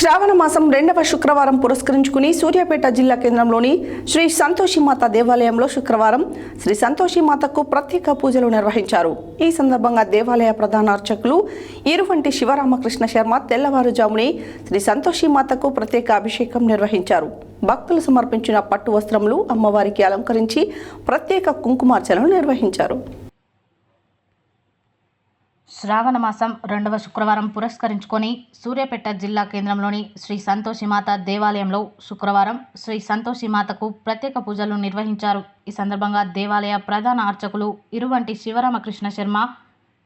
శ్రావణ మాసం రెండవ శుక్రవారం పురస్కరించుకుని సూర్యాపేట జిల్లా కేంద్రంలోని శ్రీ సంతోషిమాత దేవాలయంలో శుక్రవారం శ్రీ సంతోషిమాతకు ప్రత్యేక పూజలు నిర్వహించారు. ఈ సందర్భంగా దేవాలయ ప్రధాన అర్చకులు ఇరువంటి శివరామకృష్ణ శర్మ తెల్లవారుజామునే శ్రీ సంతోషిమాతకు ప్రత్యేక అభిషేకం నిర్వహించారు. భక్తులు సమర్పించిన పట్టు వస్త్రములు అమ్మవారికి అలంకరించి ప్రత్యేక కుంకుమార్చనలు నిర్వహించారు. శ్రావణ మాసం రెండవ శుక్రవారం పురస్కరించుకొని సూర్యాపేట జిల్లా కేంద్రంలోని శ్రీ సంతోషిమాత దేవాలయంలో శుక్రవారం శ్రీ సంతోషిమాతకు ప్రత్యేక పూజలు నిర్వహించారు. ఈ సందర్భంగా దేవాలయ ప్రధాన అర్చకులు ఇరువంటి శివరామకృష్ణ శర్మ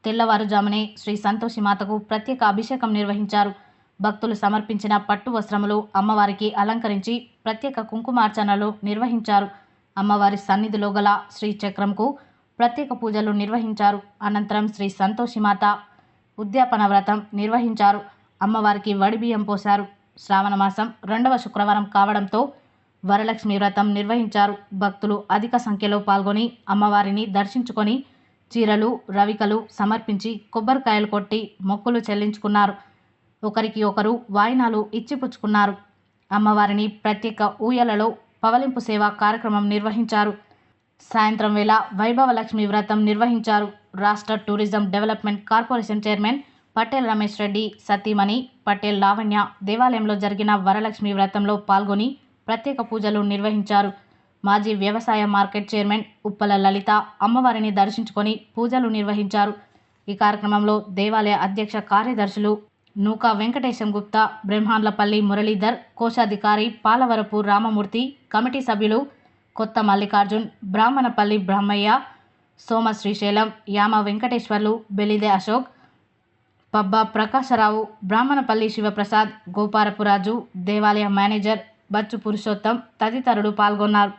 తెల్లవారుజామునే శ్రీ సంతోషిమాతకు ప్రత్యేక అభిషేకం నిర్వహించారు. భక్తులు సమర్పించిన పట్టు వస్త్రములు అమ్మవారికి అలంకరించి ప్రత్యేక కుంకుమార్చనలు నిర్వహించారు. అమ్మవారి సన్నిధిలో గల శ్రీ చక్రంకు ప్రత్యేక పూజలు నిర్వహించారు. అనంతరం శ్రీ సంతోషిమాత ఉద్యాపన వ్రతం నిర్వహించారు. అమ్మవారికి వడిబియ్యం పోశారు. శ్రావణ మాసం రెండవ శుక్రవారం కావడంతో వరలక్ష్మి వ్రతం నిర్వహించారు. భక్తులు అధిక సంఖ్యలో పాల్గొని అమ్మవారిని దర్శించుకొని చీరలు రవికలు సమర్పించి కొబ్బరికాయలు కొట్టి మొక్కులు చెల్లించుకున్నారు. ఒకరికి ఒకరు వాయినాలు ఇచ్చిపుచ్చుకున్నారు అమ్మవారిని ప్రత్యేక ఊయలలో పవలింపు సేవ కార్యక్రమం నిర్వహించారు. సాయంత్రం వేళ వైభవ లక్ష్మి వ్రతం నిర్వహించారు రాష్ట్ర tourism development corporation chairman Patel Ramesh Reddy సతీమణి పటేల్ లావణ్య దేవాలయంలో జరిగిన వరలక్ష్మి వ్రతంలో పాల్గొని ప్రత్యేక పూజలు నిర్వహించారు. మాజీ వ్యవసాయ మార్కెట్ చైర్మన్ ఉప్పల లలిత అమ్మవారిని దర్శించుకొని పూజలు నిర్వహించారు. ఈ కార్యక్రమంలో దేవాలయ అధ్యక్ష కార్యదర్శులు నూకా వెంకటేశం గుప్తా బ్రహ్మాండ్లపల్లి మురళీధర్ కోశాధికారి పాలవరపు రామమూర్తి కమిటీ సభ్యులు కొత్త మల్లికార్జున్ బ్రాహ్మణపల్లి బ్రహ్మయ్య సోమ శ్రీశైలం యామ వెంకటేశ్వర్లు బెలిదే అశోక్ పబ్బా ప్రకాశరావు బ్రాహ్మణపల్లి శివప్రసాద్ గోపారపురాజు దేవాలయ మేనేజర్ బచ్చు పురుషోత్తం తదితరులు పాల్గొన్నారు.